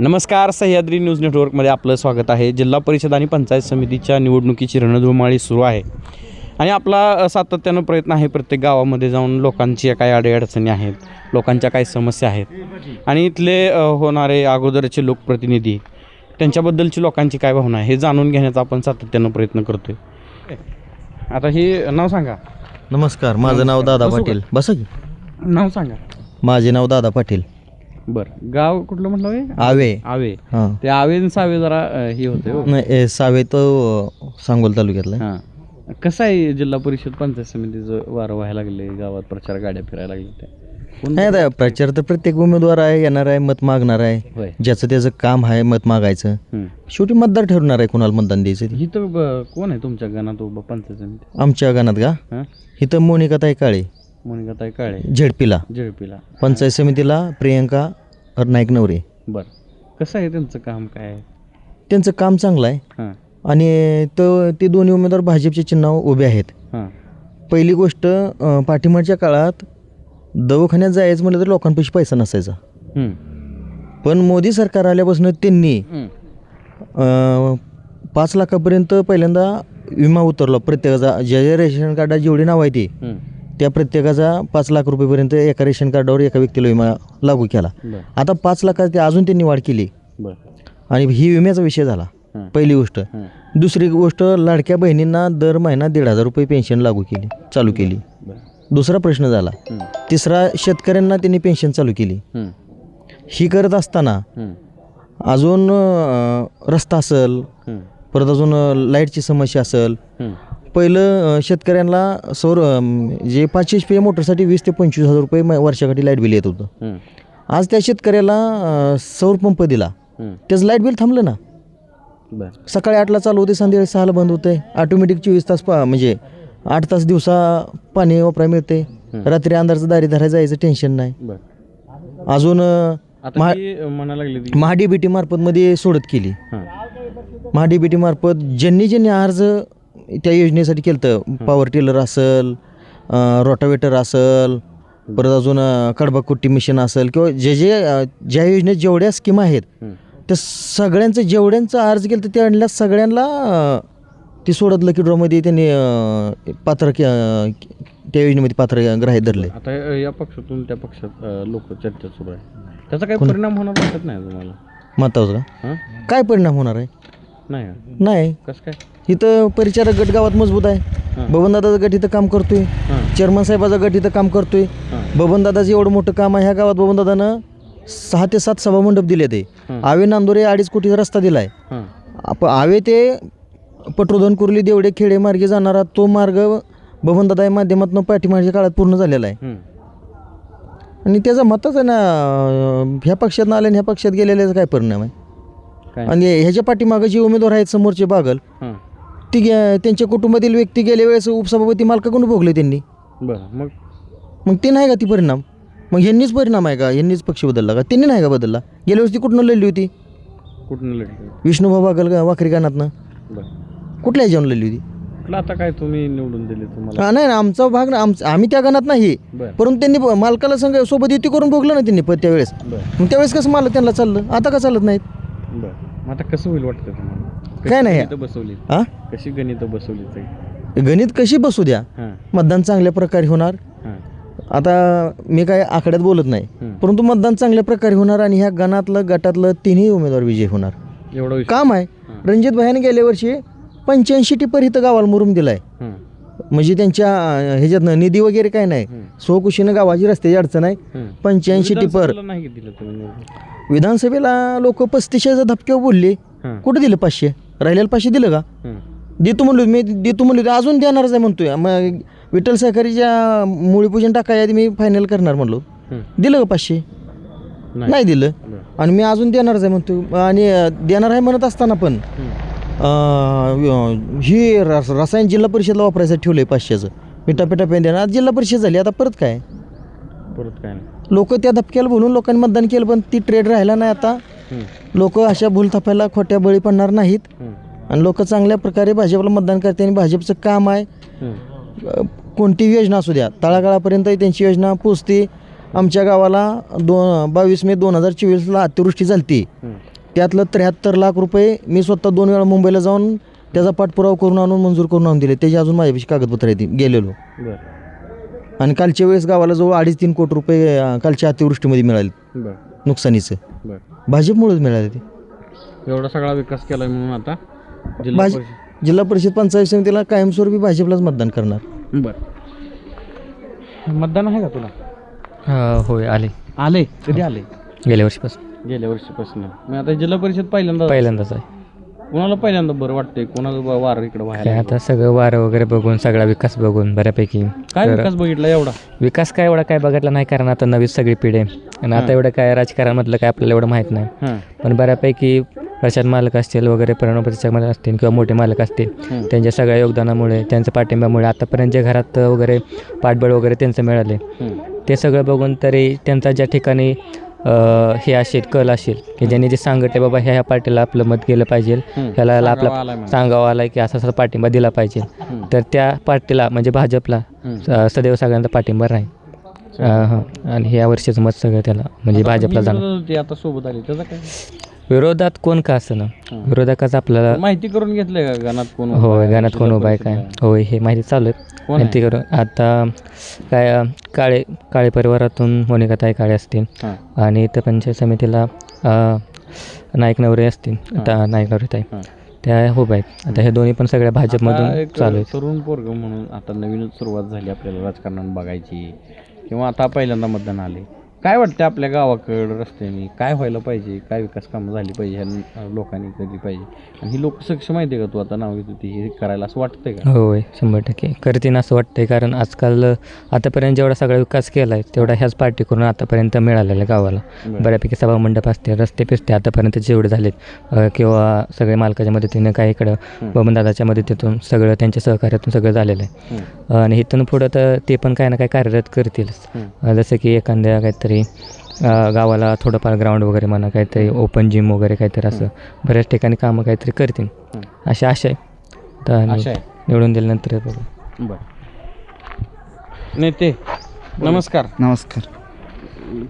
नमस्कार सह्याद्री न्यूज नेटवर्कमध्ये आपलं स्वागत आहे. जिल्हा परिषद आणि पंचायत समितीच्या निवडणुकीची रणधुमाळी सुरू आहे. आणि आपला सातत्यानं प्रयत्न आहे प्रत्येक गावामध्ये जाऊन लोकांची काही अडीअडचणी आहेत लोकांच्या काही समस्या आहेत. आणि इथले होणारे अगोदरचे लोकप्रतिनिधी त्यांच्याबद्दलची लोकांची काय भावना आहे हे जाणून घेण्याचा आपण सातत्यानं प्रयत्न करतोय. आता हे नाव सांगा. नमस्कार माझं नाव दादा? पाटील. बसा की. नाव सांगा. माझे नाव दादा पाटील. बरं. गाव कुठलं म्हटलं? आवे. आवे. हां. ते आवे सावे जरा अ, हे होते हो नाही ए, सावे तो अ, सांगोल तालुक्यातला आहे. हां. कसं आहे जिल्हा परिषद पंचायत समितीचं वारं व्हायला लागले गावात प्रचार गाड्या फिरायला त्या? कोण नाही आता प्रचार तर प्रत्येक उमेदवार आहे येणार आहे मत मागणार आहे. होय. ज्याचं त्याचं काम आहे मत मागायचं. शेवटी मतदार ठरवणार आहे कोणाला मतदान द्यायचं ते. ही तर ब- कोण आहे तुमच्या गणात उभं पंचायत समिती? आमच्या गाणात का? हां? इथं मोनिकाताई काळे मोनिकाताई काळे झेडपीला. जळपीला पंचायत समितीला प्रियंका नाईक नवरे. बरं. कसं आहे त्यांचं काम काय आहे? त्यांचं काम चांगलं आहे. हां. आणि तो ते दोन्ही उमेदवार भाजपच्या चिन्हावर उभे आहेत. हां. पहिली गोष्ट अ, पाठिंबाच्या काळात दवाखान्यात जायचं म्हटलं तर लोकांपाशी पैसा नसायचा. पण मोदी सरकार आल्यापासून त्यांनी. अ, पाच लाखापर्यंत पहिल्यांदा विमा उतरला. प्रत्येकाचा ज्या ज्या रेशन कार्डात जेवढी नाव आहे ती. त्या प्रत्येकाचा पाच लाख रुपयेपर्यंत एका रेशन कार्डावर एका व्यक्तीला विमा लागू केला बरं आता पाच लाखात ते अजून त्यांनी वाढ केली बरं आणि ही विम्याचा विषय झाला हां पहिली गोष्ट हां दुसरी गोष्ट लाडक्या बहिणींना दर महिना दीड हजार रुपये पेन्शन लागू केली चालू केली बरं दुसरा प्रश्न झाला हं. तिसरा शेतकऱ्यांना त्यांनी पेन्शन चालू केली हं. ही करत असताना हं. अजून अ, रस्ता असेल हं. परत अजून अ, लाईटची समस्या असेल हं. पहिलं शेतकऱ्यांना सौर जे पाचशे एच पी मोटरसाठी वीस ते पंचवीस हजार रुपये म- वर्षाकाठी लाइट बिल येत होतं. आज त्या शेतकऱ्याला सौर पंप दिला. त्याचं लाइट बिल थांबलं ना. सकाळी आठला चालू होते संध्याकाळी सहाला बंद होते. ऑटोमॅटिक चोवीस तास पा म्हणजे आठ तास दिवसा पाणी वापरायला मिळते. रात्री अंधारचं दारी धरायला जायचं टेन्शन नाही. अजून अ, आता ही म्हणायला लागली ती. महाडी बी टी मार्फतमध्ये सोडत केली. हां. महाडी बी टी मार्फत ज्यांनी ज्यांनी अर्ज त्या योजनेसाठी केलं तर पॉवर टिलर असेल रोटावेटर असेल परत अजून अ, कडबाकुट्टी मिशन असेल किंवा जे जे ज्या योजनेत जेवढ्या स्कीम आहेत. त्या सगळ्यांचं जेवढ्यांचं अर्ज केलं तर त्यांना सगळ्यांना ती सोडत लकी ड्रॉमध्ये त्यांनी पात्र त्या योजनेमध्ये पात्र ग्राह्य धरले. आता या पक्षातून त्या पक्षात लोक चर्चा सुरू आहे. त्याचा काही परिणाम होणार वाटत नाही तुम्हाला? हां? काय परिणाम होणार आहे? नाही. कसं काय? इथं परिचारक गट गावात मजबूत आहे. बबनदादाचा गट इथं काम करतोय. चेअरमन साहेबाचा गट इथं काम करतोय. बबनदादाचं एवढं मोठं काम आहे ह्या गावात बबनदादानं सहा ते सात सभामंडप दिले ते. आवे नांदोरे अडीच कोटीचा रस्ता दिलाय. आप आवे ते पटवर्धन कुर्ली देवडे खेडे मार्गे जाणारा तो मार्ग बबनदादा या माध्यमातून पाठीमागच्या काळात पूर्ण झालेला आहे. आणि त्याचा मतच आहे ना ह्या पक्षात आले आणि ह्या पक्षात गेलेल्याचा काय परिणाम आहे? आणि ह्याच्या पाठीमागं जे उमेदवार आहेत समोरचे बागल हां ती गे- त्यांच्या कुटुंबातील व्यक्ती गेल्या वेळेस उपसभापती मालकाकडून भोगले त्यांनी. बरं मग? मग ते नाही का ती परिणाम? मग ह्यांनीच परिणाम आहे का? यांनीच पक्ष बदलला का? त्यांनी नाही का बदलला? गेल्या वेळेस ती कुठनं लढली होती? कुठून लढली विष्णुभा बागल का वाकरी गाणातनं बरं. कुठल्या ह्याच्यावर लढली होती? कुठलं आता काय तुम्ही निवडून दिले तुम्हाला? हा, नाही ना आमचा भाग ना आमचा आम्ही त्या गणात नाही. बरं. परंतु त्यांनी ब- मालकाला संग सोबत युती करून भोगलं ना त्यांनी प- त्यावेळेस. बरं. मग त्यावेळेस कसं मालक त्यांना चाललं? आता का चालत नाहीत? बरं. मग आता कसं होईल वाटतं तुम्हाला? काय नाही. गणितं बसवली? हा? कशी गणितं बसवली ते गणित कशी बसू द्या? हां. मतदान चांगल्या प्रकारे होणार. हां. आता मी काय आकड्यात बोलत नाही. हं. परंतु मतदान चांगल्या प्रकारे होणार आणि ह्या गणातलं गटातलं तिन्ही उमेदवार विजय होणार. एवढा विषय काम आहे. रणजित भाईने गेल्या वर्षी पंच्याऐंशी टिपर इथं गावाला मुरुम दिलाय. हां. म्हणजे त्यांच्या ह्याच्यातनं निधी वगैरे काय नाही. स्वकुशीनं गावाची रस्त्याची अडचण आहे. पंच्याऐंशी टिपर विधानसभेला नाही दिलं तुम्ही निवडून विधानसभेला लोक पस्तीसच्या धपक्यावर बोलले. कुठं दिलं पाचशे? राहिलेलं पाचशे दिलं का? देतो म्हणलो मी देतो म्हणलो. अजून देणारच आहे म्हणतोय. मग विठ्ठल सहकारीच्या मुळीपूजन टाकाय आधी मी फायनल करणार म्हणलो. दिलं का पाचशे? नाही. दिलं. आणि मी अजून देणारच आहे म्हणतो आणि देणार आहे म्हणत असताना पण. हं. रस रसायन जिल्हा परिषदला वापरायचं ठेवलं आहे पाचशेचं मी टप्प्याटप्प्याने देणार आज जिल्हा परिषद झाली आता परत काय परत काय लोक त्या धपक्याला बोलून लोकांनी मतदान केलं पण ती ट्रेड राहिला नाही आता. लोक अशा भूलथापायला खोट्या बळी पडणार नाहीत. आणि लोक चांगल्या प्रकारे भाजपला मतदान करते आणि भाजपचं काम आहे हं. अ, कोणती योजना असू द्या तळागाळापर्यंत त्यांची योजना पोचते आमच्या गावाला दोन बावीस मे दोन हजार चोवीसला अतिवृष्टी झाली. त्यातलं त्र्याहत्तर लाख रुपये मी स्वतः दोन वेळा मुंबईला जाऊन त्याचा पाठपुरावा करून आणून मंजूर करून आणून दिले. त्याची अजून माझ्यापाशी कागदपत्र आहेत. गेलेलो. बर. आणि कालच्या वेळेस गावाला जवळ अडीच तीन कोटी रुपये अं, कालच्या अतिवृष्टीमध्ये मिळाले बर. नुकसानीचं. बर. भाजपमुळेच मिळाले ते. एवढा सगळा विकास केलाय म्हणून आता जिल्हा भाज जिल्हा परिषद पंचायत समितीला कायमस्वरूपी भाजपलाच मतदान करणार. परिषद बर. मतदान आहे का तुला? होय आले. आले? कधी आले? गेल्या वर्षीपासून. गेल्या वर्षीपासून. मग आता जिल्हा परिषद पहिल्यांदा पहिल्यांदाच आहे. कोणाला पहिल्यांदा बरं वाटतंय? कोणाचं ब- वार इकडे काय बाहेर आता सगळं वारं वगैरे बघून सगळा विकास बघून बऱ्यापैकी. काय तर विकास बघितला एवढा? विकास काय एवढा काय बघितला नाही कारण आता नवीन सगळी पिढी आहे. आणि आता एवढं काय राजकारणामधलं काय आपल्याला एवढं माहीत नाही. हां. पण बऱ्यापैकी प्रशांत मालक असतील वगैरे प्रणवपतीच्या मालक असतील किंवा मोठे मालक असतील हं. त्यांच्या सगळ्या योगदानामुळे त्यांच्या पाठिंब्यामुळे आतापर्यंत जे घरात वगैरे पाठबळ वगैरे त्यांचं मिळाले हं. ते सगळं बघून तरी त्यांचा ज्या ठिकाणी हे असेल कल असेल की ज्यांनी जे सांगितले बाबा ह्या ह्या पार्टीला आपलं मत गेलं पाहिजे. ह्याला आपला. सांगावं आलाय की असा असा पाठिंबा दिला पाहिजे. तर त्या पार्टीला म्हणजे भाजपला सदैव सगळ्यांचा पाठिंबा राहील हं. आणि ह्या वर्षीचं मत सगळं त्याला म्हणजे भाजपला जाणार आता सोबत आली त्याचा काय विरोधात कोण का असं ना. विरोधकाचं आपल्याला माहिती करून घेतलंय का कोण होय आहे, गाण्यात कोण उभा आहे काय? होय हे माहिती चालू आहे. आहे? माहिती करून आता काय काळे काळे परिवारातून मोनिकाताई काळे असतील. आणि इथं पंचायत समितीला नाईक नवरे असतील. आता नाईक नवरे ताई. त्या उभ्या आहेत. आता हे दोन्ही पण सगळ्या भाजपमधून चालू आहेत. तरुण पोरग म्हणून आता नवीनच सुरुवात झाली आपल्याला राजकारणात बघायची. किंवा आता पहिल्यांदा मतदान आले काय वाटतं आपल्या गावाकडं रस्त्याने? काय व्हायला पाहिजे? काय विकास कामं झाली पाहिजे ह्या लोकांनी केली पाहिजे? आणि ही लोक सक्षम माहिती आहे का तू आता नाव घेत होती हे करायला असं वाटतंय का? होय शंभर टक्के. करतीन असं वाटतंय कारण आजकाल आतापर्यंत जेवढा सगळा विकास केला आहे तेवढा ह्याच पार्टी करून आतापर्यंत मिळालेला आहे गावाला. बऱ्यापैकी सभा मंडप असते रस्ते पिस्ते आतापर्यंत जेवढे झालेत किंवा सगळे मालकाच्या मदतीने काय इकडं. बबनदादाच्या मदतीतून सगळं त्यांच्या सहकार्यातून सगळं झालेलं आहे. आणि इथून पुढं तर ते पण काय ना काय कार्यरत करतीलच. जसं की एखाद्या काहीतरी अ, गावाला थोडंफार ग्राउंड वगैरे म्हणा काहीतरी ओपन जिम वगैरे काहीतरी असं. बऱ्याच ठिकाणी कामं काहीतरी करतील. अशी आशा आहे. तर निवडून दिल्यानंतर बघू. नेते नमस्कार. नमस्कार.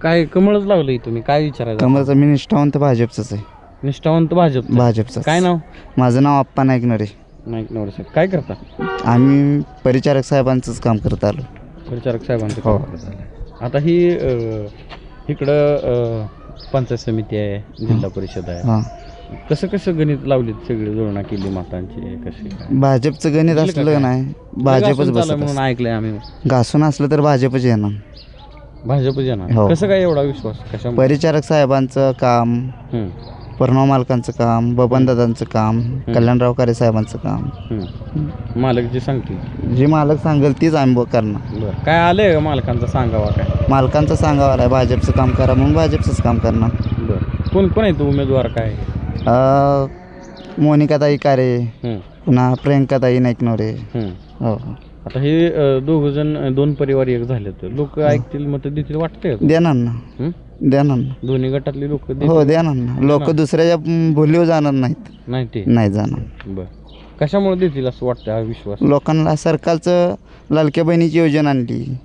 काय कमळच लावलंय तुम्ही? काय विचारायचं? कमलचा मी निष्ठावंत भाजपचाच आहे. निष्ठावंत भाजप? भाजपचा काय नाव? माझं नाव आप्पा नाईकनरे. नाईक नवरे साहेब. काय करता? आम्ही परिचारक साहेबांचंच काम करत आलो. परिचारक साहेबांचं हो. आता ही अ, इकडं अ, पंचायत समिती आहे जिल्हा परिषद आहे. हां. कसं कसं गणित लावलीत सगळी जुळणा केली मातांची कशी? काय भाजपचं गणित का? असलं नाही भाजपच घासून चालू आहे बसत म्हणून ऐकलंय आम्ही. घासून असलं तर भाजपच येणार. भाजप येणार. हो. कसं काय एवढा विश्वास? कशा परिचारक साहेबांचं काम प्रणव मालकांचं काम बबनदादांचं काम कल्याणराव कारे साहेबांचं काम. मालक जे सांगतील. जे मालक सांगेल तीच आम्ही ब- करणार. बरं. काय आलंय का मालकांचा सांगावा काय? मालकांचं सांगावं आहे भाजपचं काम करा म्हणून भाजपचंच काम करणार. बरं. कोण कोण आहे तो उमेदवार काय? अं, मोनिकाताई कारे हं, पुन्हा प्रियंकाताई नाईकनवरे. हं. हो. आता हे दोघ जण दोन परिवार एक झाले तर लोक ऐकतील मत देतील वाटतंय का? देणार ना. हं? देणार ना. दोन्ही गटातली लोक हो देणार ना. लोक दुसऱ्याच्या भुलीवर जाणार नाहीत. नाही ते? नाही जाणार. बर. कशामुळे देतील असं वाटतं हा विश्वास? लोकांना सरकारचं लाडक्या बहिणीची योजना आणली.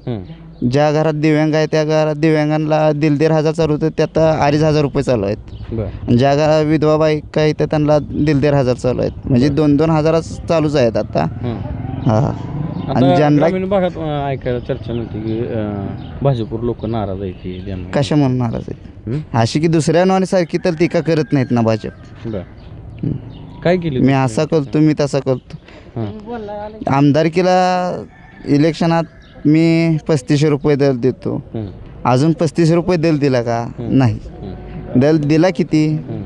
ज्या घरात दिव्यांग आहे त्या घरात दिव्यांगांना दीड दीड हजार चालू होतं त्यात अडीच हजार रुपये चालू आहेत. बर. ज्या घरात विधवा बाईक आहे त्यांना दीड दीड हजार चालू आहेत. म्हणजे दोन दोन हजारच चालूच आहेत आता. हं. हा. आणि ज्यांना ग्रामीण भागात अं, ऐकायला चर्चा मिळते की अं, भाजपवर लोक नाराज आहेत की कशा म्हणून नाराज आहेत? अशी की दुसऱ्या नॉनसारखी तर टीका करत नाहीत ना भाजप. बर. काय केली मी असा करतो मी तसा करतो. हं, आमदारकीला इलेक्शनात मी पस्तीसशे रुपये दर देतो. हं, अजून पस्तीस रुपये दल दिला का? नाही. हं, दल दिला किती? हं.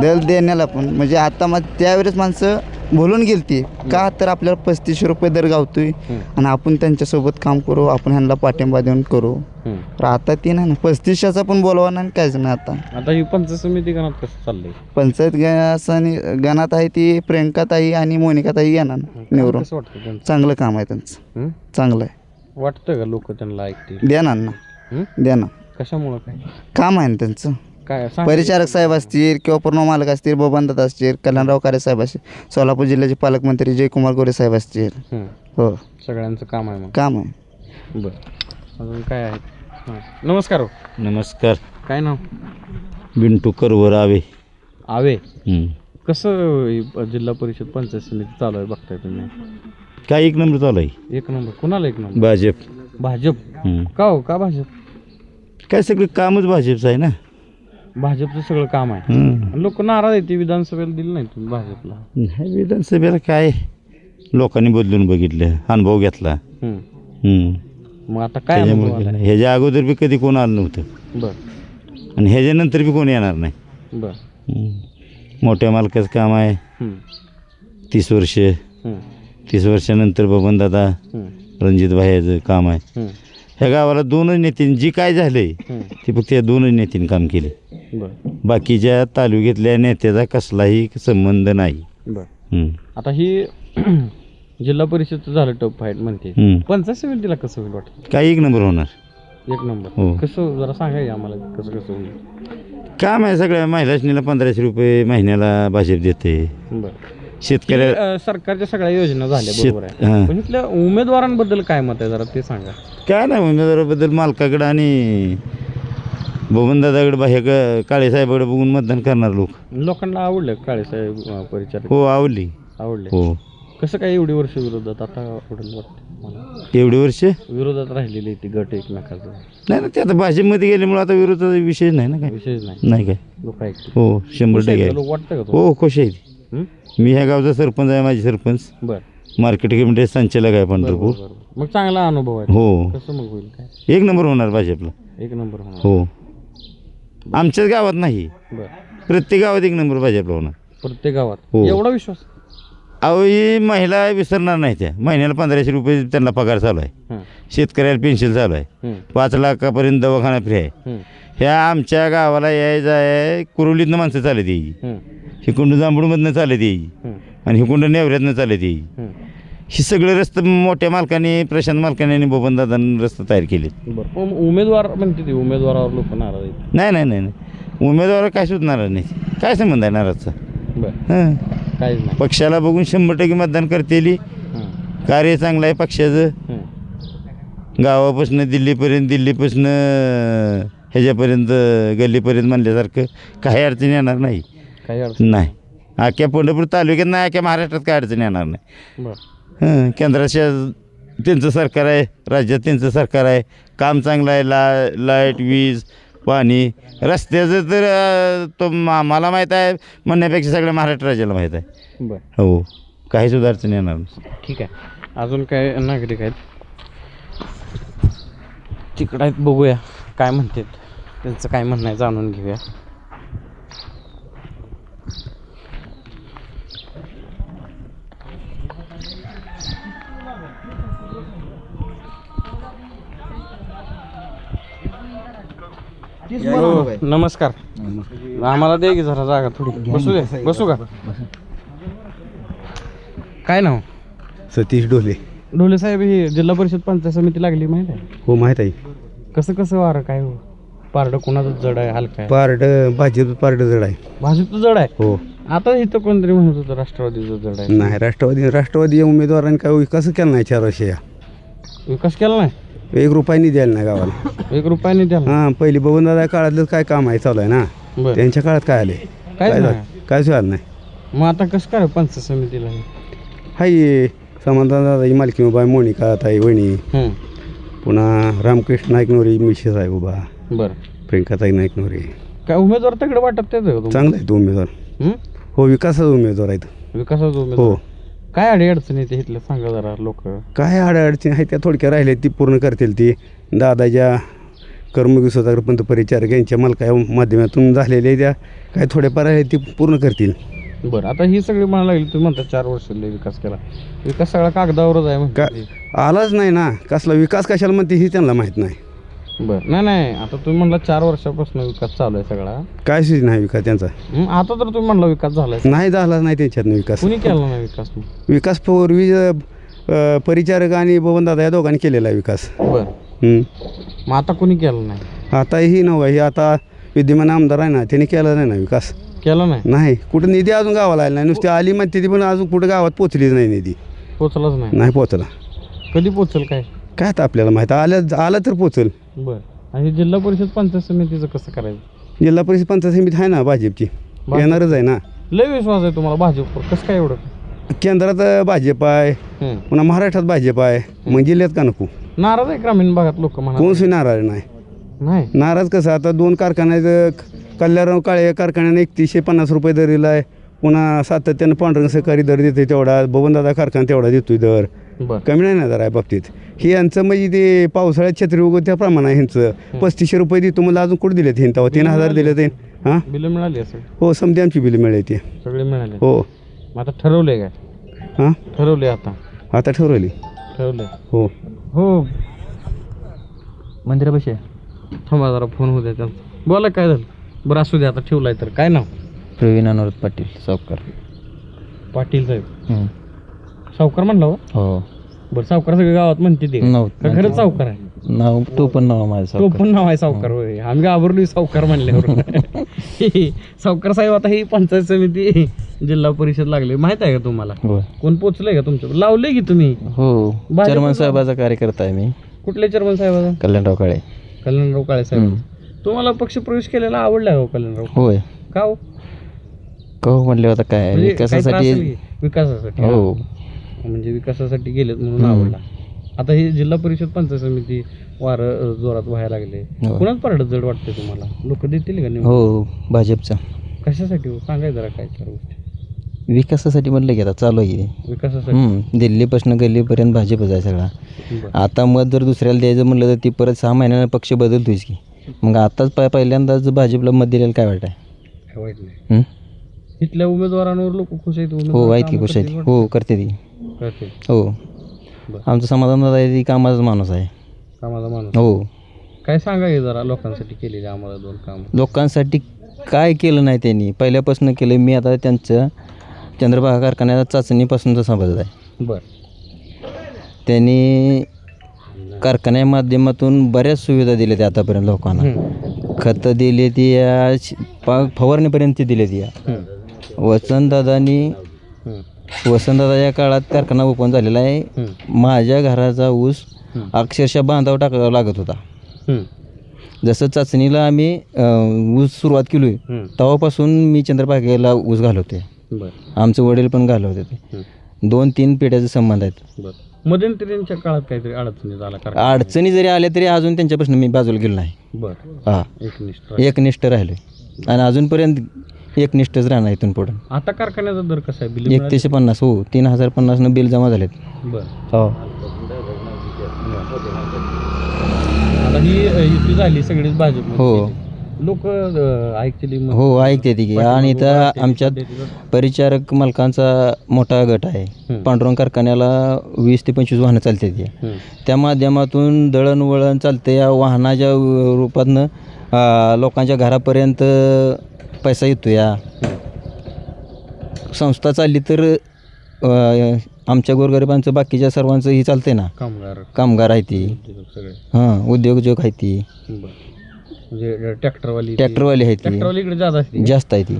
दल देण्याला पण. म्हणजे आता मग त्यावेळेस माणसं बोलून गेलती. का तर आपल्याला पस्तीसशे रुपये दर गावतोय. आणि आपण त्यांच्यासोबत काम करू आपण ह्यांना पाठिंबा देऊन करू. तर आता ती नाही ना पस्तीसशेचा पण बोलवा नाही काहीच नाही आता. आता ही पंचायत समिती गणात कसं चाललंय? पंचायत गणासनी गणात आहे ती प्रियंकाताई आणि मोनिकाताई येणार निवडून कसं वाटतं त्यांचं? चांगलं काम आहे त्यांचं. हं? चांगलं आहे. वाटतं का लोक त्यांना ऐकतील? देणार ना. हं? देणार. कशामुळं काय? काम आहे ना त्यांचं. काय? सांग. परिचारक साहेब असतील किंवा पूर्ण मालक असतील बबनदात असतील कल्याणराव कारे साहेब असतील सोलापूर जिल्ह्याचे पालकमंत्री जयकुमार गोरे साहेब असतील. हं. हो. सगळ्यांचं काम आहे मग. काम आहे. बरं. अजून काय आहे? हां. नमस्कार हो. नमस्कार. काय नाव? बिंटू करवर आवे. आवे? हं. कसं जिल्हा परिषद पंचायत समिती चालू आहे बघताय तुम्ही? काय एक नंबर चालू आहे? एक नंबर. कुणाला एक नंबर? भाजप. भाजप? हं. का हो? का भाजप? काय सगळं कामच भाजपचं आहे ना? भाजपचं सगळं काम आहे. लोक नाराज आहे ती विधानसभेला दिली नाही तुम्ही भाजपला नाही विधानसभेला काय लोकांनी बदलून बघितलं अनुभव घेतला हम्म. हं. मग आता काय अनुभव? ह्याच्या अगोदर बी कधी कोण आलं नव्हतं बर आणि ह्याच्यानंतर बी कोण येणार नाही बर. मोठ्या मालकाचं काम आहे हम्म. तीस वर्ष हम्म. तीस वर्षानंतर बबन दादा हम्म. रणजित भाईचं काम आहे हम्म. ह्या गावाला दोनच नेत्यांनी जी काय झालंय हम्म. ते फक्त या दोनच नेत्यांनी काम केले बर. बाकीच्या तालुक्यातल्या नेत्याचा कसलाही संबंध नाही. बर. हं. आता ही जिल्हा परिषदचं झालं टप फाईट म्हणते. हं. पंचायत समितीला कसं होईल वाटतं? काय एक नंबर होणार. एक नंबर. हो. कसं जरा सांगा की आम्हाला कसं कसं होईल. काम आहे सगळ्या महिलाशनीला पंधराशे रुपये महिन्याला भाजप देते. बरं. शेतकऱ्या अं, सरकारच्या सगळ्या योजना झाल्या शेत बरोबर आहे. हां. पण इथल्या उमेदवारांबद्दल काय मत आहे जरा ते सांगा. काय नाही उमेदवाराबद्दल मालकाकडं आणि बबनदादाकडे बाह्य काळेसाहेबाकडे बघून मतदान करणार लोक. लोकांना आवडलं काळेसाहेब अं, परिचारक? हो आवडली. आवडले. हो. कसं काय एवढी वर्ष विरोधात आता आवडेल वाटतं मला एवढी वर्ष? विरोधात राहिलेली ती गट एकमेकाचा. नाही ना ते आता भाजपमध्ये गेल्यामुळे आता विरोधाचा विषय नाही ना काय? विशेष नाही. नाही काय? लोक हो शंभर टक्के आहे. लोक? वाटतं का हो खुश आहे मी ह्या गावचा सरपंच आहे माझे सरपंच. बर. मार्केट कमिटी संचालक आहे पंढरपूर. बरोबर मग चांगला अनुभव आहे. हो. कसं मग होईल काय? एक नंबर होणार भाजपला. एक नंबर होणार. हो. आमच्याच गावात नाही. बर. प्रत्येक गावात एक नंबर भाजपला होणार. प्रत्येक गावात. हो. एवढा विश्वास? अहो ही महिला विसरणार नाही त्या. महिन्याला पंधराशे रुपये त्यांना पगार चालू आहे. हं, शेतकऱ्याला पेन्शन चालू आहे. पाच लाखापर्यंत दवाखाना फ्री आहे. ह्या आमच्या गावाला यायचं आहे कुरुलीतनं माणसं चालत यायची हं, हिकुंड जांभूळमधनं चालत यायची हं, आणि हिकुंड नेवऱ्यातनं चालत यायची हं. सगळे रस्ते मोठ्या मालकाने प्रशांत मालकाने आणि बबनदादांनी रस्ते तयार केलेत. बरं. उमेदवार म्हणते ते उमेदवारावर लोक नाराज आहेत. नाही नाही नाही नाही. उमेदवार काय सुटणार नाही. काय संबंध आहे नाराजचा? बरं. हां. काहीच नाही. पक्षाला बघून शंभर टक्के मतदान करतेली हं, कार्य चांगलं आहे पक्षाचं. गावापासून दिल्लीपर्यंत दिल्लीपासून ह्याच्यापर्यंत गल्लीपर्यंत म्हणल्यासारखं काही अडचण येणार नाही. काही अडचण? नाही. अख्ख्या पंढरपूर तालुक्यात नाही अख्ख्या महाराष्ट्रात काय अडचण येणार नाही. बरं. हं, केंद्राच्या त्यांचं सरकार आहे राज्यात त्यांचं सरकार आहे. काम चांगलं आहे ला लाइट वीज पाणी रस्त्याचं तर अं, तो मा मला माहीत आहे म्हणण्यापेक्षा सगळ्या महाराष्ट्र राज्याला माहीत आहे. बरं. हो काही सुद्धा अडचण येणार नाही. ठीक आहे. अजून काय नागरिक आहेत? तिकडं आहेत बघूया. काय म्हणतात? त्यांचं काय म्हणणं आहे जाणून घेऊया. हो, नमस्कार. आम्हाला दे की जरा जागा थोडी. बसू दे बसू का? काय नाव? सतीश डोले ढोले साहेब ही जिल्हा परिषद पंचायत समिती लागली माहिती आहे? हो माहीत आहे. कसं कसं वारं काय हो? पारडं कोणाचं जड आहे हलका आहे? पारड भाजप पारड जड आहे. भाजपचं जड आहे? हो. आता इथं कोणतरी म्हणत होतं राष्ट्रवादीचं जड आहे. नाही राष्ट्रवादी राष्ट्रवादी या उमेदवारांनी काय विकास केला नाही चार वर्ष या? विकास केला नाही? एक रुपयानी द्यायला नाही गावाला. एक रुपयाने द्याला हां पहिली बबनदादा काळातलं काय काम आहे चालू आहे ना. बरं. त्यांच्या काळात काय आले? काय काय नाही. झालं? काय झालं नाही. मग आता कसं काय पंचायत समितीला हे? हाय समाधानदादाची मालकी उभा आहे मोनिका ताई हं, पुन्हा रामकृष्ण नाईकनोरी मिसेस आहे उभा. बरं. प्रियंकाताई नाईकनोरी. काय उमेदवार तिकडे वाटत त्याच का चांगला आहे तो उमेदवार. हं? हो विकासाचा उमेदवार आहेत विकासाचा हो. उमेदवार. काय अडी अडचण येते इथलं सांगा जरा लोक? काय अडचणी आहेत त्या थोडक्या राहिल्या ती पूर्ण करतील ती. दादाच्या स्वतः पंत परिचारक यांच्या मालका माध्यमातून झालेल्या त्या. काय थोड्याफार आहेत ती पूर्ण करतील. बरं आता ही सगळी म्हणायला लागली तुम्ही म्हणता चार वर्ष विकास केला. विकास सगळा कागदावरच आहे का आलाच नाही ना. कसला विकास कशाला म्हणते ही त्यांना माहीत नाही. बरं. नाही नाही. आता तुम्ही म्हणला चार वर्षापासून विकास चालू आहे सगळा. काय सुद्धा नाही विकास त्यांचा? हं, आता तर तुम्ही म्हणला विकास झालाय नाही झाला नाही त्यांच्यातनं विकास. कुणी केला नाही विकास मग? विकास पूर्वी अं, परिचारक आणि बबनदादा या दोघांनी केलेला आहे विकास. बरं. मग आता कुणी केलं नाही? आता ही नव्ह ही आता विद्यमान आमदार आहे ना त्यांनी केला नाही ना विकास. केलं नाही? नाही. कुठं निधी अजून गावाला आला नाही. नुसती आली म्हणते ती पण अजून कुठं गावात पोचलीच नाही निधी. पोचलाच नाही. नाही पोचला. कधी पोचल काय? काय आता आपल्याला माहिती? आलं आलं तर पोचल. बरं. आणि जिल्हा परिषद पंचायत समितीचं कसं करायचं? जिल्हा परिषद पंचायत समिती आहे ना भाजपची. येणारच आहे ना. लय विश्वास आहे तुम्हाला भाजपवर कसं काय एवढं? केंद्रात अं, भाजप आहे. पुन्हा महाराष्ट्रात भाजप आहे. मग जिल्ह्यात का नको? नाराज आहे ग्रामीण भागात लोक म्हणा. कोण सुद्धा नाराज नाही. नाही? नाराज कसं? आता दोन कारखान्यात कल्याणराव काळे कारखान्याने एकतीसशे पन्नास रुपये दर दिला आहे पुन्हा सातत्यानं पांढरंग सहकारी दर देते तेवढा. बबनदादा कारखाना तेवढा देतोय दर. कमी नाही ना दर आहे बाबतीत. हे यांचं म्हणजे ते पावसाळ्यात छत्री वगैरे त्या प्रमाण आहे ह्यांचं पस्तीसशे रुपये देतो मला अजून कुठे दिलेत हिन तेव्हा तीन हजार दिले ते हां? बिलं मिळाली असेल. हो समधी आमची बिल मिळाली सगळे मिळाले. हो. मग आता ठरवलंय काय? हां? ठरवले आता. आता ठरवली. ठरवलंय. हो. हो. मंदिरापाशी थांबा जरा फोन होऊ द्या त्यांचा. बोला काय झालं? बरं असू द्या आता ठेवलाय तर. काय नाव? प्रवीण अनुरोध पाटील सावकार. पाटील साहेब. सावकार म्हणला हो. हो. बरं सावकार सगळ्या गावात म्हणते ते. नाव- का खरंच सावकार आहे? नाव तो पण नाव माझं तो पण नाव आहे सावकार होय. आम्ही घाबरलोय सावकार म्हणल्यावर. सावकार साहेब आता ही पंचायत समिती जिल्हा परिषद लागले. माहीत आहे का तुम्हाला? होय. कोण पोचलंय का तुमच्या लावलंय की तुम्ही? हो. भाजपचं चेअरमन साहेबाचा कार्यकर्ता आहे मी. कुठल्या चेअरमन साहेबाचा कल्याणराव काळे. कल्याणराव काळे साहेब. तुम्हाला पक्ष प्रवेश केलेला आवडला हो कल्याणराव? होय. का हो? कहो म्हणले होता काय? म्हणजे काही त्रास विकासासाठी की? विकासासाठी हो. हा. म्हणजे विकासासाठी गेलेत म्हणून आवडला. आता हे जिल्हा परिषद पंचायत समिती वार जोरात व्हायला लागले. हो. कुणाच पारड जड वाटते तुम्हाला? लोक देतील का निवडून? हो भाजपचा. कशासाठी हो? सांगाय जरा काय चार गोष्टी. विकासासाठी म्हणलं की आता चालू आहे. की. विकासासाठी? हम्म, दिल्लीपासून गल्लीपर्यंत भाजपच आहे सगळा. बरं. आता मत जर दुसऱ्याला द्यायचं म्हणलं तर ती परत सहा महिन्यानं पक्ष बदलतोयच की. मग आताच प पहिल्यांदाच भाजपला मत दिलेलं काय वाटत काय वाईट नाही. आहे इथल्या उमेदवारांवर लोक खुश आहेत हो आहेत की खुश आहेत. हो करते ती हो. बरं. आमचं समाधान आहे ती कामाचा माणूस आहे. कामाचा माणूस. हो. काय सांगा हे जरा लोकांसाठी केलेले आम्हाला दोन काम. लोकांसाठी काय केलं नाही त्यांनी? पहिल्यापासून केलं मी आता त्यांचं चंद्रभागा कारखान्यात चाचणीपासूनचा समजत आहे. बर. त्यांनी कारखान्या माध्यमातून बऱ्याच सुविधा दिल्या त्या आतापर्यंत लोकांना. खतं दिली ती या श- पा फवारणीपर्यंत दिली ती या. वसंतदादांनी वसंतदादाच्या काळात कारखाना ओपन झालेला आहे. माझ्या घराचा ऊस अक्षरशः बांधावर टाकावा लागत होता. जसं चाचणीला आम्ही ऊस सुरुवात केली. तेव्हापासून मी चंद्रभागेला ऊस घालवते आमचे वडील पण घालवते ते दोन तीन पिढ्याचे संबंध आहेत. मध्यंतरींच्या काळात काहीतरी अडचणी झाला अडचणी जरी आल्या तरी अजून त्यांच्यापासून मी बाजूला गेलो नाही. बर. हा. एकनिष्ठ एकनिष्ठ राहिलो आणि अजूनपर्यंत एकनिष्ठच राहणार इथून पुढं. आता कारखान्याचा दर कसा आहे? बिल एकतीसशे पन्नास हो. तीन हजार पन्नासनं बिल जमा झालेत. बर. हो. आता ही अ, युती झाली सगळीच भाजप हो. लोक ऍक्च्युली हो ऐकते ती की आणि इथं आमच्यात परिचारक मालकांचा मोठा गट आहे. पांडुरंग कारखान्याला वीस ते पंचवीस वाहनं चालते ती त्या माध्यमातून दळणवळण चालते या वाहनाच्या रूपातनं अ, लोकांच्या घरापर्यंत पैसा येतो या संस्था चालली तर अ, आमच्या गोरगरिबांचं बाकीच्या सर्वांचं ही चालते ना. कामगार. कामगार आहे ती. उद्योग सगळे. हां उद्योजक आहे ती. बर. म्हणजे ट्रॅक्टरवाली ट्रॅक्टरवाली आहे ती. ट्रॅक्टरवाली इकडे जात असते जास्त आहे ती.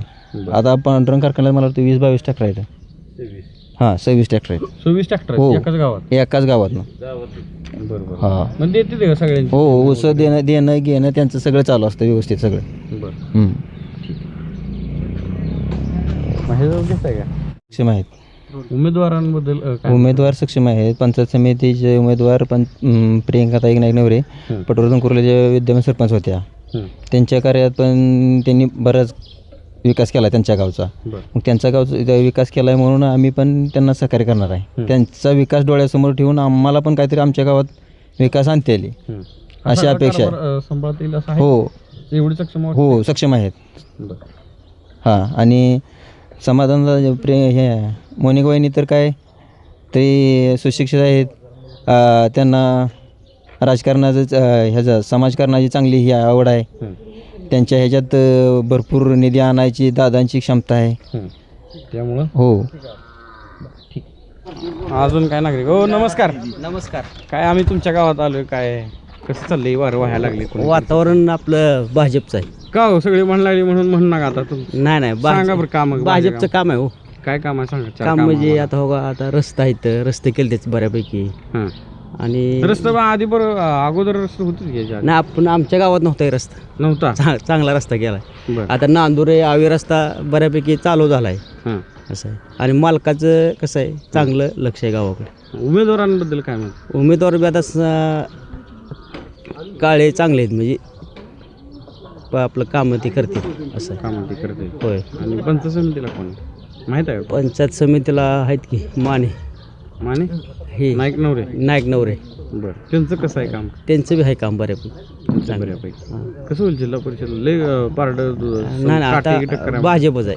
आता पांडुरंग कारखान्यात मला वाटतं वीस बावीस ट्रॅक्टर आहेत. हां सव्वीस ट्रॅक्टर आहेत. सव्वीस ट्रॅक्टर हो. एकाच गावात? एकाच गावातनं बरोबर हां. म्हणजे का सगळ्यांची? हो ऊस देणं देणं घेणं त्यांचं सगळं चालू असतं व्यवस्थित सगळं. बर. सक्षम आहेत. उमेदवारांबद्दल उमेदवार सक्षम आहेत पंचायत समितीचे उमेदवार पण प्रियंकाताई नाईक नवरे पटवर्धन कुर्लेच्या विद्यमान सरपंच होत्या. त्यांच्या कार्यात पण त्यांनी बराच विकास केला त्यांच्या गावचा. बर. मग त्यांचा गावचा विकास केला आहे म्हणून आम्ही पण त्यांना सहकार्य करणार आहे. त्यांचा विकास डोळ्यासमोर ठेवून आम्हाला पण काहीतरी आमच्या गावात विकास आणता येईल. अशी अपेक्षा आहे? हो. एवढी सक्षम वाटतं? हो सक्षम आहेत. हां. आणि समाधान प्रे हे मोनिका वहिनी तर काय ते सुशिक्षित आहेत. त्यांना राजकारणाचं ह्याचं समाजकारणाची चांगली ही आवड आहे. त्यांच्या ह्याच्यात भरपूर निधी आणायची दादांची क्षमता आहे. हं. त्यामुळं? हो. अजून काय नागरिक? हो नमस्कार. नमस्कार. काय आम्ही तुमच्या गावात आलोय काय? कसं चाललंय? वारं व्हायला लागले कोणी? वातावरण आपलं भाजपचं आहे. का हो सगळी म्हण लागली म्हणून म्हण नका आता तुम नाही नाही सांगा बरं काम भाजपचं काम. आहे हो. काय काम आहे सांगा चार काम कामं म्हणजे. आता हो का आता रस्ता आहेत रस्ते केले त्याच बऱ्यापैकी. हां. आणि रस्ता बा आधी बरं अगोदर रस्ता होतच घ्यायच्या नाही आपण आमच्या गावात नव्हता हे रस्ता. नव्हता? चांगला रस्ता गेला बरं. आता नांदुरे आवी रस्ता बऱ्यापैकी चालू झाला आहे हां. असं आहे. आणि मालकाचं कसं आहे चांगलं लक्ष आहे गावाकडे. उमेदवारांबद्दल काय म्हणतो? उमेदवार बी आता स- काळे चांगले आहेत म्हणजे प- आपलं कामं ते करतील असं. आहे. काय म्हणते करते. होय. आणि पंचायत समितीला कोण? माहीत आहे? का? पंचायत समितीला आहेत की माने. माने? हे. नाईक नवरे? नायक नवरे. बरं. त्यांचं कसं आहे काम? त्यांचं बी आहे काम बऱ्यापैकी. चांगलं. बऱ्यापैकी. हां. कसं होईल जिल्हा परिषद? लय पारड नाही नाही आता भाजपच आहे.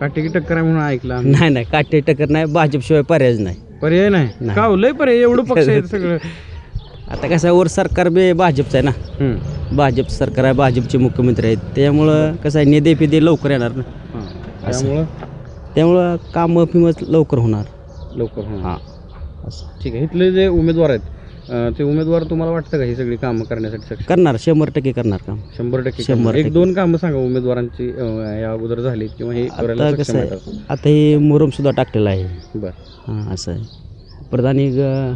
काटेकी टक्कर आहे म्हणून ऐकलं आम्ही. नाही नाही काटे टक्कर नाही भाजपशिवाय पर्यायच नाही. पर्याय नाही? नाही. का हो, लय पर्याय एवढं पक्ष आहे सगळं. आता कसं आहे वर सरकार बी भाजपचं आहे ना. हम्म. भाजप सरकार आहे भाजपचे मुख्यमंत्री आहेत. त्यामुळं कसं आहे निधी फिदे लवकर येणार ना. त्यामुळं? त्यामुळं कामं फिमच लवकर होणार. लवकर होणार. हां. असं. ठीक आहे. इथले जे उमेदवार आहेत अं, ते उमेदवार तुम्हाला वाटतं का ही सगळी कामं करण्यासाठी सक्षम? करणार शंभर टक्के करणार काम. शंभर टक्के शंभर करणार. एक टक्के. दोन कामं सांगा उमेदवारांची अं, या अगोदर झाली किंवा हे करायला आता कसं सक्षम आहे आहेत आता. हे मुरुमसुद्धा टाकलेलं आहे. बरं. हां असं आहे. परत आणि ग-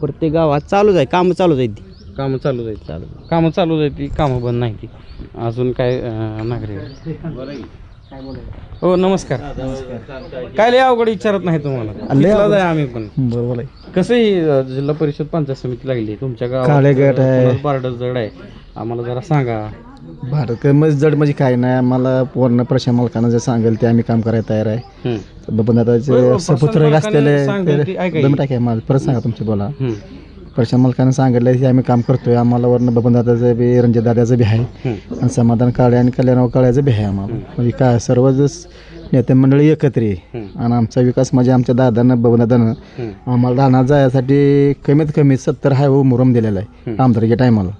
प्रत्येक गावात चालूच आहे कामं चालूच आहेत ती. कामं चालू जायची चालू कामं चालू जायची कामं बंद नाही ती. अजून काय अं, नागरिक हो नमस्कार. काय लय अवघड विचारत नाही तुम्हाला? इथलाच आहे आम्ही पण. बरोबर आहे. कसं ही अं, जिल्हा परिषद पंचायत समिती लागली तुमच्या काळे गट आहे. गावात बारड जड आहे? आम्हाला जरा सांगा. भारत म्हणजे जड म्हणजे काय नाही आम्हाला पूर्ण प्रशासन मालकानं जे सांगेल ते आम्ही काम करायला तयार आहे. हम्म. बबन बरोबर, दादाचे सपुत्र असलेले मालकानं सांगेल ती ऐका दम टाकाय मला. परत सांगा तुमचे बोला. हम्म. प्रशासन मालकानं सांगितलं की आम्ही काम करतोय आम्हाला वरनं बबन दादाचं बी रणजित दादाचं बी आहे. आणि समाधान काळे आणि कल्याणराव काळ्याचं बी आहे आम्हाला. म्हणजे काय सर्वच नेते मंडळी एकत्र आहे. आणि आमचा विकास म्हणजे आमच्या दादानं बबन दादानं हम्म. आम्हाला राहणार जायसाठी कमीत कमी सत्तर हायवे मुरम दिलेला आहे आमदारच्या टायमाला.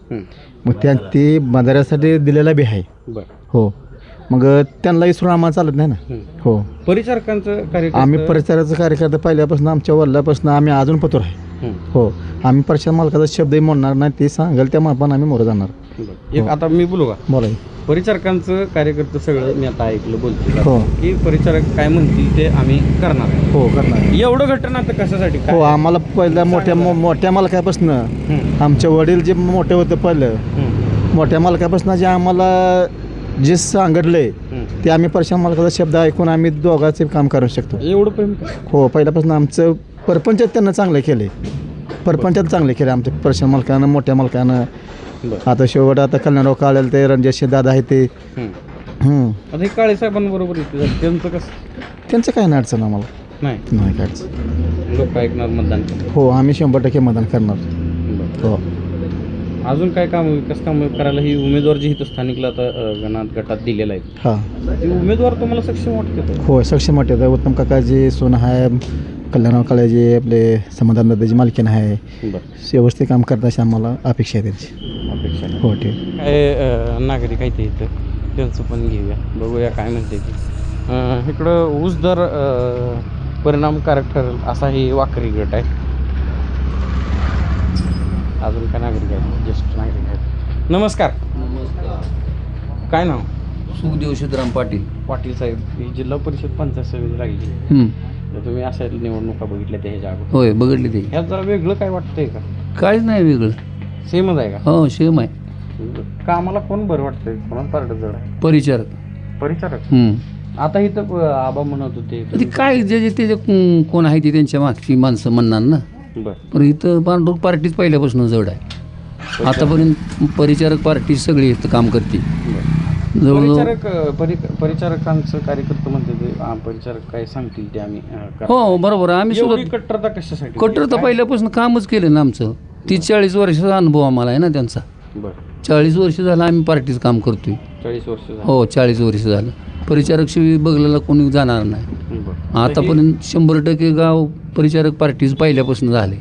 मग त्या ती बंधाऱ्यासाठी दिलेला बी आहे. हो. मग त्यांना विसरून आम्हाला चालत नाही ना. हो. परिचारकांचं आम्ही परिसराचा कार्यकर्ता पहिल्यापासून आमच्या वडिलापासून आम्ही अजून पतोर आहे. हो. आम्ही परिसर मालकाचा शब्दही म्हणणार नाही ते सांगेल त्या मापान आम्ही मोर जाणार. एक आता मी बोलू का? बोला परिचारकांचं कार्यकर्ते सगळं मी आता ऐकलं बोलतो हो. की परिचारक काय म्हणतील ते आम्ही करणार आहे. हो करणार एवढं घटना तर कशासाठी? काय? हो आम्हाला पहिल्या मोठ्या मो- मोठ्या मालकापासून हम्म. आमचे वडील जे मोठे होते पहिलं हम्म. मोठ्या मालकापासून जे आम्हाला जे सांगितलंय हम्म. ते आम्ही परशा मालकाचा शब्द ऐकून आम्ही दोघांचे काम करू शकतो. एवढं प्रेम का? हो पहिल्यापासून आमचं परपंचात त्यांना चांगलं केले परपंचात चांगले केले आमच्या परशा मालकानं मोठ्या मालकानं. बरं. आता शेवट आता कल्याणराव काळेल ते रणजित दादा आहे ते. हम्म. हम्म. आता हे काळे साहेबांबरोबर. त्यांचं कसं? त्यांचं काय नाही अडचण आम्हाला. नाही. नाही काय अडचण. लोक ऐकणार मतदान. हो आम्ही शंभर टक्के मतदान करणार. बरं. हो. अजून काय काम विकास काम करायला ही उमेदवार जी इथं स्थानिकला आता अं, गणात गटात दिलेला आहे हां. ते उमेदवार तुम्हाला सक्षम वाटते का? हो सक्षम वाटत उत्तम काकाजी सोन आहे कल्याणराव काळेजी आपले समाधान दादाची मालकीन आहे बरं. व्यवस्थित काम करत अशी आम्हाला अपेक्षा आहे त्यांची. अपेक्षा नाही. हो ठीक. काय अं, नागरिक आहेत इथं? त्यांचं पण घेऊया. बघूया काय म्हणते ते. अं, इकडं ऊस दर अं, परिणामकारक ठरेल असा ही वाकरी गट आहे. अजून काय नागरिक आहेत? ज्येष्ठ नागरिक आहेत. नमस्कार. काय नाव? सुखदेव सिद्धराम पाटील. पाटील साहेब ही जिल्हा परिषद पंचायत समिती लागली. तर तुम्ही अशा निवडणुका बघितल्या त्या ह्याच्या अगोदर. होय बघडली ते. ह्यात जरा वेगळं काय वाटतंय का? काहीच नाही वेगळं. सेमच आहे का? हो सेम आहे. कामाला कोण बरं वाटतंय? कोणाला पार्ट जड आहे. परिचारक. परिचारक? हम्म. आता इथं आबा म्हणत होते. ते काय जे जे ते जे कोण- कोण आहे ते त्यांच्या मागची माणसं म्हणणार ना. बर. पण इथं पांडुर पार्टीच पहिल्यापासून जड आहे. आतापर्यंत परिचारक पार्टी सगळी इथं काम करते. जवळजवळ परिचारक अं, परि- परिचारकांचं कार्यकर्ते म्हणते ते हा, परिचारक काय सांगतील ते आम्ही अं, करणार. हो बरोबर. आम्ही एवढी सुद्धा कट्टरता कशासाठी? कट्टर तर पहिल्यापासून कामच केलं ना आमचं. तीस चाळीस वर्षाचा अनुभव आम्हाला आहे ना त्यांचा. बर. चाळीस वर्ष झालं आम्ही पार्टीचं काम करतोय. चाळीस वर्ष झाली. हो चाळीस वर्ष झालं. परिचारक शिवाय बघलेला कोणी जाणार नाही. बर. आतापर्यंत शंभर टक्के गाव परिचारक पार्टीज पहिल्यापासून झाले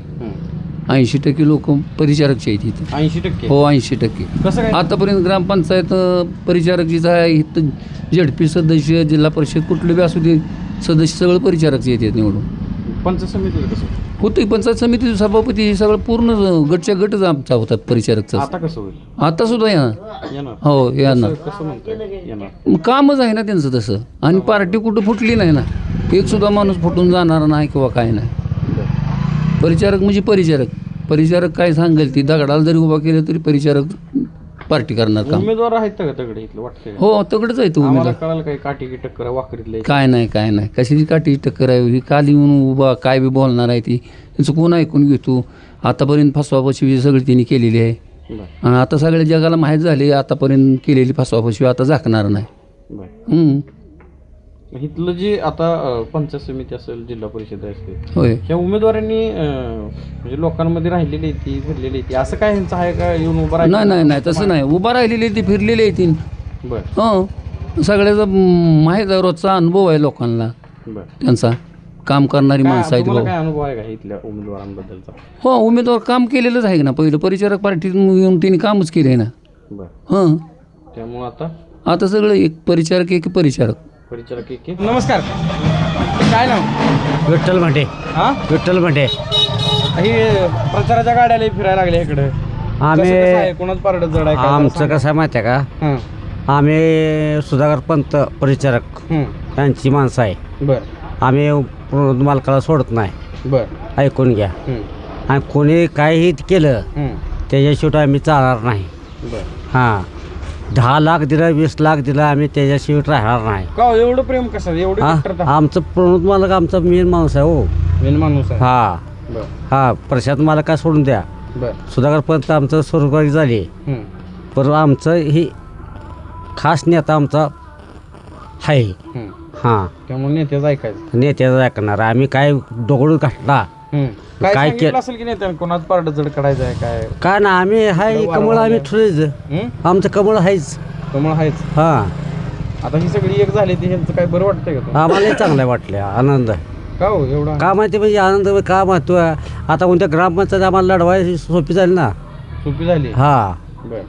ऐंशी टक्के लोक परिचारकचे आहेत इथं. ऐंशी टक्के? हो ऐंशी टक्के. कसं काय? आतापर्यंत ग्रामपंचायत अं, परिचारक जिथं आहे इथं. झेडपी सदस्य जिल्हा परिषद कुठले बी असू दे सदस्य सगळं परिचारकचे येतात निवडून. पंचायत समितीचं कसं होतं पंचायत समिती सभापती हे सगळं पूर्ण गटच्या गटच आमचा होतात परिचारकचा. आता कसं होईल? आता सुद्धा येणार. येणार. हो कसं- कसं म्हणताय? येणार. मग कामच आहे ना त्यांचं तसं. आणि पार्टी कुठं फुटली नाही ना. एक सुद्धा माणूस फुटून जाणार नाही किंवा काय नाही. परिचारक म्हणजे परिचारक. परिचारक काय सांगेल ती दगडाला जरी उभा केलं तरी परिचारक पार्टी करणार काम. उमेदवार आहेत का तगडे इथलं का? हो तगडच आहे तो आम्हाला उमेदवार. कळालं काही काठी की टक्कर वाकरीतले काय नाही काय नाही. कशाची काठी टक्कर आहे? ही काल येऊन उभा काय बी बोलणार आहे ती? त्यांचं कोण ऐकून घेतो? आतापर्यंत फसवाफसवी सगळी त्यांनी केलेली आहे. आणि आता सगळ्या जगाला माहीत झाली आतापर्यंत केलेली फसवाफसवी आता झाकणार नाही. हम्म. इथलं जे आता अं, पंचायत समिती असेल जिल्हा परिषद असते होय. ह्या उमेदवारांनी अं, म्हणजे लोकांमध्ये राहिलेली आहे ती फिरलेली आहे ती असं काय ह्यांचं आहे का येऊन उभं नाही नाही नाही तसं नाही. उभा राहिलेली ती फिरलेली आहे ती. बरं. हो. सगळ्याचा म, माहीत आहे रोजचा अनुभव आहे लोकांना. बरं. त्यांचा. काम करणारी माणसं आहेत तुम्हाला भाऊ. काय अनुभव आहे का इथल्या उमेदवारांबद्दलचा? हो उमेदवार काम केलेलंच आहे ना. पहिलं परिचारक पार्टीत येऊन त्यांनी कामच केले ना. बरं. हां. त्यामुळं आता? आता सगळं एक परिचारक एक परिचारक. नमस्कार. काय नाव? विठ्ठल भांडे. हा? विठ्ठल भांडे. ही प्रचाराच्या गाड्याला फिरायला लागल्या इकडे. आम्ही कोणाच पारड जड आहे? आमचं कसं आहे माहिती आहे का? आम्ही सुधाकर पंत परिचारक. हं. यांची माणसं आहे. बरं. आम्ही मालकाला सोडत नाही. बरं. ऐकून घ्या. आणि कोणी काहीही केलं हं. त्याच्याशिवाय आम्ही चालणार नाही. बरं. हां. दहा लाख दिलं वीस लाख दिलं आम्ही त्याच्याशिवाय राहणार नाही. का हो, एवढं प्रेम कसं एवढं हा? कट्टरता? आमचं प्रमुख मालक आमचा मेन माणूस आहे हो. मेन माणूस आहे? हा. बरं. हा प्रशांत मला काय सोडून द्या? बरं. सुधाकर पंत आमचं स्वर्गवारी झाले. पण आमचं ही खास नेता आमचा आहे. हं. हां. त्यामुळे नेत्याचं ऐकायचं. नेत्याचा ऐकणार. आम्ही काय दगड घातला. काय काय सांगितलं के- असेल की नाही कोणाच पारड जड काढायचं आहे काय काय ना आम्ही हाय कमळ आम्ही ठुलेच हं? आमचं कमळ आहेच त्यामुळे आहेच हां. आता ही सगळी एक झाली ती ह्यांचं काय बरं वाटतंय का तुम्हाला? आम्हालाही चांगलं वाटलं आनंद का हो एवढा? का माहिती म्हणजे आनंद का महत्त्व? आता कोणत्या ग्रामपंचायत आम्हाला लढवायची सोपी झाली ना. सोपी झाली? हां. बरं.